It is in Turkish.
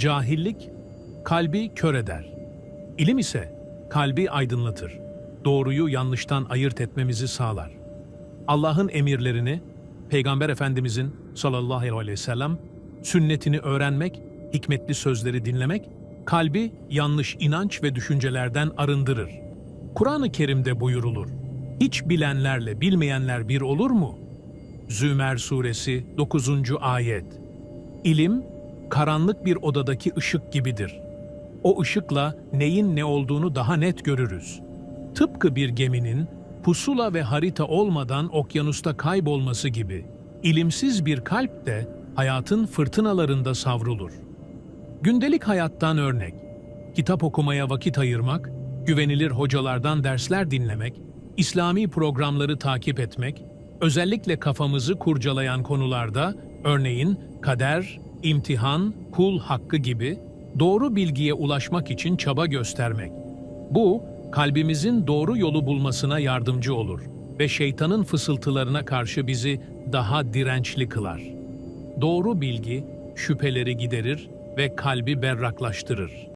Cahillik kalbi kör eder. İlim ise kalbi aydınlatır. Doğruyu yanlıştan ayırt etmemizi sağlar. Allah'ın emirlerini, Peygamber Efendimizin sallallahu aleyhi ve sellem sünnetini öğrenmek, hikmetli sözleri dinlemek, kalbi yanlış inanç ve düşüncelerden arındırır. Kur'an-ı Kerim'de buyurulur. Hiç bilenlerle bilmeyenler bir olur mu? Zümer Suresi 9. Ayet İlim, karanlık bir odadaki ışık gibidir. O ışıkla neyin ne olduğunu daha net görürüz. Tıpkı bir geminin pusula ve harita olmadan okyanusta kaybolması gibi, ilimsiz bir kalp de hayatın fırtınalarında savrulur. Gündelik hayattan örnek, kitap okumaya vakit ayırmak, güvenilir hocalardan dersler dinlemek, İslami programları takip etmek, özellikle kafamızı kurcalayan konularda, örneğin kader, imtihan, kul hakkı gibi doğru bilgiye ulaşmak için çaba göstermek. Bu, kalbimizin doğru yolu bulmasına yardımcı olur ve şeytanın fısıltılarına karşı bizi daha dirençli kılar. Doğru bilgi şüpheleri giderir ve kalbi berraklaştırır.